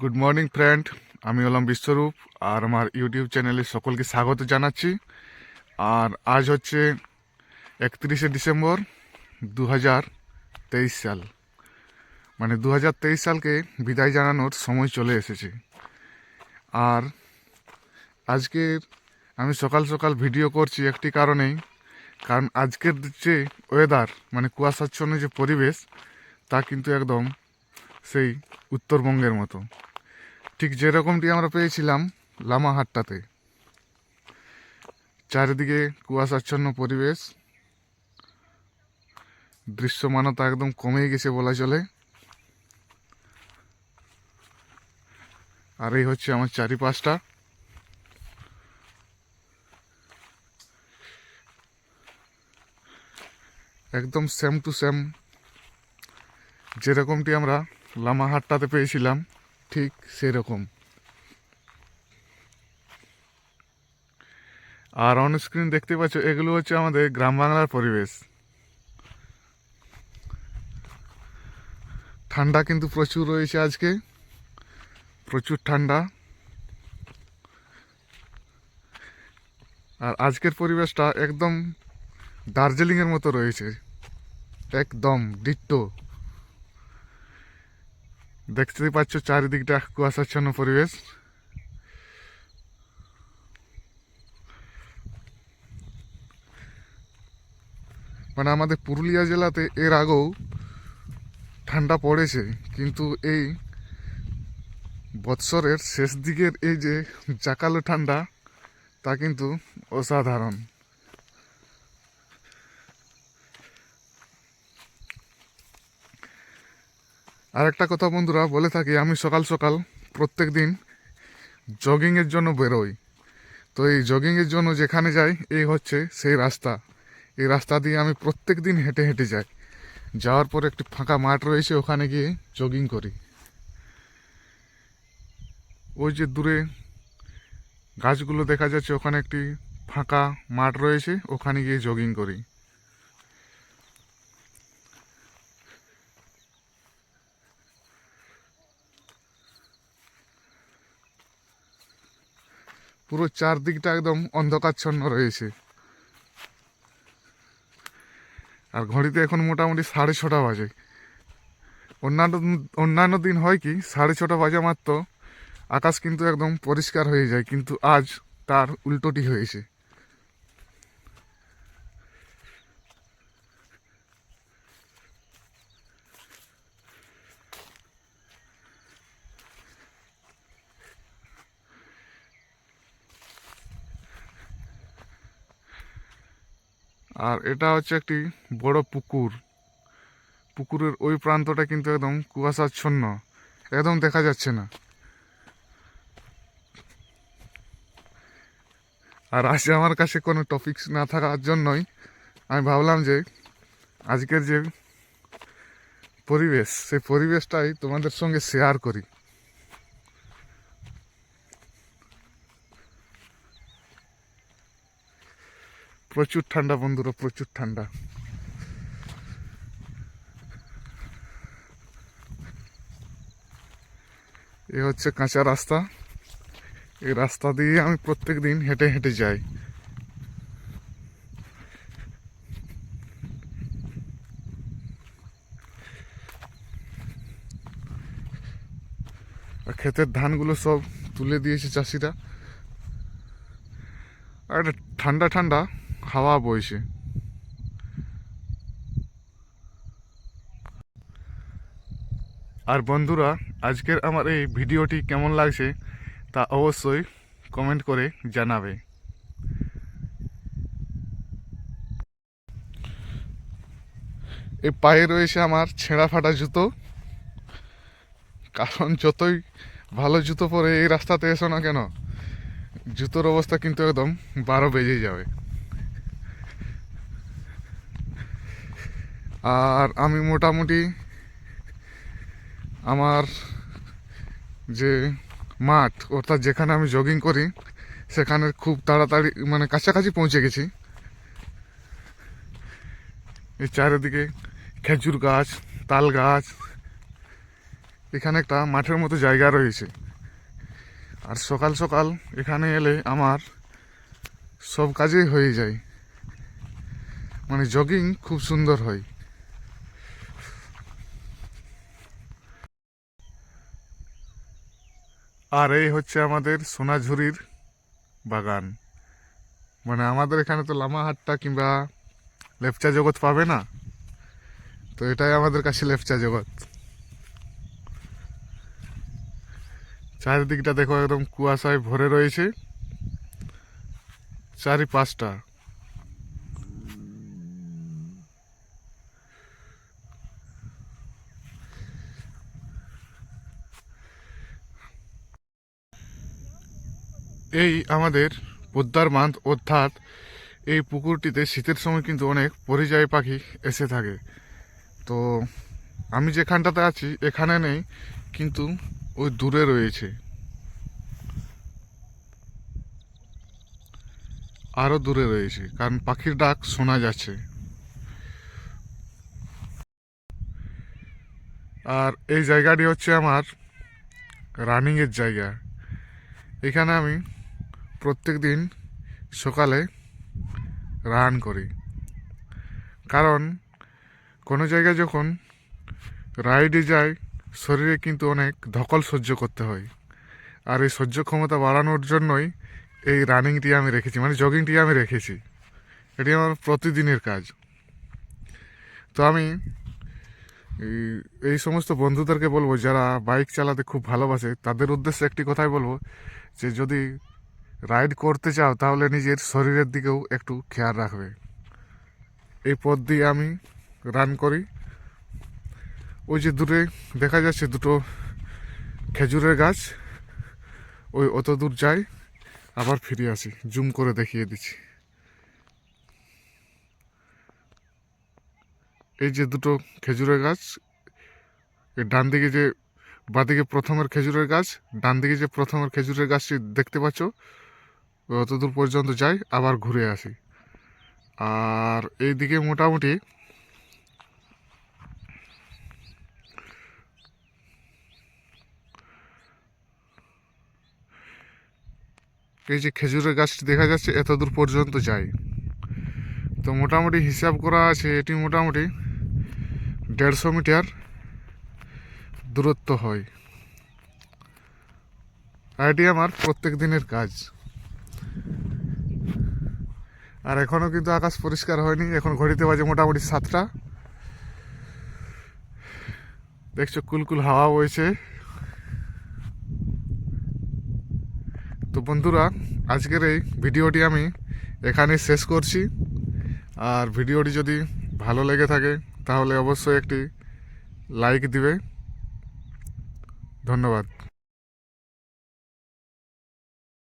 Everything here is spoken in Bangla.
গুড মর্নিং ফ্রেন্ড আমি হলাম বিশ্বরূপ, আর আমার ইউটিউব চ্যানেলে সকলকে স্বাগত জানাচ্ছি। আর আজ হচ্ছে একত্রিশে ডিসেম্বর দু হাজার তেইশ সাল। মানে দু হাজার তেইশ সালকে বিদায় জানানোর সময় চলে এসেছে। আর আজকের আমি সকাল সকাল ভিডিও করছি একটি কারণেই, কারণ আজকের যে ওয়েদার মানে কুয়াশাচ্ছন্ন যে পরিবেশ, তা কিন্তু একদম সেই উত্তরবঙ্গের মতো। ঠিক যেরকমটি আমরা পেয়েছিলাম লামাহাট্টাতে। চারিদিকে কুয়াশাচ্ছন্ন পরিবেশ। দৃশ্যমানতা একদম কমে গেছে বলা চলে। আর এই হচ্ছে আমার চারিপাশটা। একদম সেম টু সেম যেরকমটি আমরা লামাহাট্টাতে পেয়েছিলাম। ঠিক সেরকম। আর অন স্ক্রিন দেখতে পাচ্ছ, এগুলো হচ্ছে আমাদের গ্রাম বাংলার পরিবেশ। ঠান্ডা কিন্তু প্রচুর রয়েছে আজকে। প্রচুর ঠান্ডা। আর আজকের পরিবেশটা একদম দার্জিলিংয়ের মতো রয়েছে। একদম ডিট্টো দেখতেই পাচ্ছ চারিদিকটা কুয়াশাচ্ছন্ন পরিবেশ। মানে আমাদের পুরুলিয়া জেলাতে এর আগেও ঠান্ডা পড়েছে, কিন্তু এই বৎসরের শেষ দিকের এই যে জাকালো ঠান্ডা, তা কিন্তু অসাধারণ। আর একটা কথা বন্ধুরা, বলে থাকি, আমি সকাল সকাল প্রত্যেক দিন জগিংয়ের জন্য বেরোই। তো এই জগিংয়ের জন্য যেখানে যাই, এই হচ্ছে সেই রাস্তা। এই রাস্তা দিয়ে আমি প্রত্যেক দিন হেঁটে হেঁটে যাই। যাওয়ার পর একটি ফাঁকা মাঠ রয়েছে, ওখানে গিয়ে জগিং করি। ওই যে দূরে গাছগুলো দেখা যাচ্ছে, ওখানে একটি ফাঁকা মাঠ রয়েছে, ওখানে গিয়ে জগিং করি। পুরো চারদিকটা একদম অন্ধকারচ্ছন্ন রয়েছে। আর ঘড়িতে এখন মোটামুটি সাড়ে ছটা বাজে। অন্যান্য অন্যান্য দিন হয় কি, সাড়ে ছটা বাজে মাত্র, আকাশ কিন্তু একদম পরিষ্কার হয়ে যায়, কিন্তু আজ তার উল্টোটি হয়েছে। আর এটা হচ্ছে একটি বড় পুকুর। পুকুরের ওই প্রান্তটা কিন্তু একদম কুয়াশাচ্ছন্ন, একদম দেখা যাচ্ছে না। আর আজ আমার কাছে কোনো টপিকস না থাকার জন্যই আমি ভাবলাম যে আজকের যে পরিবেশ, সেই পরিবেশটাই তোমাদের সঙ্গে শেয়ার করি। প্রচুর ঠান্ডা বন্ধুরা, প্রচুর ঠান্ডা। এ হচ্ছে কাঁচা রাস্তা। এই রাস্তা দিয়ে আমি প্রত্যেক দিন হেঁটে হেঁটে যাই। ক্ষেতের ধানগুলো সব তুলে দিয়েছে চাষিরা। আর ঠান্ডা ঠান্ডা। হাওয়া বইছে। আর বন্ধুরা, আজকের আমার এই ভিডিওটি কেমন লাগছে তা অবশ্যই কমেন্ট করে জানাবে। এই পায়ে রয়েছে আমার ছেঁড়া ফাটা জুতো। কারণ যতই ভালো জুতো পরে এই রাস্তাতে এসো না কেন, জুতোর অবস্থা কিন্তু একদম বারো বেজে যাবে। আর আমি মোটামুটি আমার যে মাঠ, অর্থাৎ যেখানে আমি জগিং করি, সেখানে খুব তাড়াতাড়ি মানে কাছাকাছি পৌঁছে গেছি। এই চারিদিকে খেজুর গাছ, তাল গাছ, এখানে একটা মাঠের মতো জায়গা রয়েছে। আর সকাল সকাল এখানে এলে আমার সব কাজেই হয়ে যায়। মানে জগিং খুব সুন্দর হয়। আর এই হচ্ছে আমাদের সোনাঝুরির বাগান। মানে আমাদের এখানে তো লামাহাটটা কিংবা লেপচা জগৎ পাবে না। তো এটাই আমাদের কাছে লেপচা জগৎ। চারিদিকটা দেখো একদম কুয়াশায় ভরে রয়েছে। চারি পাঁচটা এই আমাদের পদ্মার বাঁধ অর্থাৎ এই পুকুরটিতে শীতের সময় কিন্তু অনেক পরিযায়ী পাখি এসে থাকে। তো আমি যেখানটাতে আছি, এখানে নেই, কিন্তু ওই দূরে রয়েছে। আরও দূরে রয়েছে, কারণ পাখির ডাক শোনা যাচ্ছে। আর এই জায়গাটি হচ্ছে আমার রানিংয়ের জায়গা। এখানে আমি প্রত্যেক দিন সকালে রান করি। কারণ কোনো জায়গায় যখন রাইডে যাই, শরীরে কিন্তু অনেক ধকল সহ্য করতে হয়। আর এই সহ্য ক্ষমতা বাড়ানোর জন্যই এই রানিংটি আমি রেখেছি মানে জগিংটি আমি রেখেছি। এটি আমার প্রতিদিনের কাজ। তো আমি এই- সমস্ত বন্ধুদেরকে বলব, যারা বাইক চালাতে খুব ভালোবাসে, তাদের উদ্দেশ্যে একটি কথাই বলব যে, যদি রাইড করতে চাও, তাহলে নিজের শরীরের দিকেও একটু খেয়াল রাখবে। এই পথ দিয়ে আমি রান করি। ওই যে দূরে দেখা যাচ্ছে দুটো খেজুরের গাছ। ওই অত দূর যাই, আবার ফিরে আসি। জুম করে দেখিয়ে দিচ্ছি। এই যে দুটো খেজুরের গাছ ডান দিকে যে বাঁদিকে প্রথমের খেজুরের গাছ, ডান দিকে যে প্রথমের খেজুরের গাছটি দেখতে পাচ্ছ ওই অত দূর পর্যন্ত যাই, আবার ঘুরে আসি। আর এইদিকে মোটামুটি এই যে খেজুরের গাছটি দেখা যাচ্ছে এত দূর পর্যন্ত যায় তো মোটামুটি হিসাব করা আছে, এটি মোটামুটি দেড়শো মিটার দূরত্ব হয়। এটি আমার প্রত্যেক দিনের কাজ। আর এখনও কিন্তু আকাশ পরিষ্কার হয়নি। এখন ঘড়িতে বাজে মোটামুটি সাতটা। দেখছ কুলকুল হাওয়া বইছে। তো বন্ধুরা, আজকের এই ভিডিওটি আমি এখানে শেষ করছি। আর ভিডিওটি যদি ভালো লেগে থাকে, তাহলে অবশ্যই একটি লাইক দিবে। ধন্যবাদ।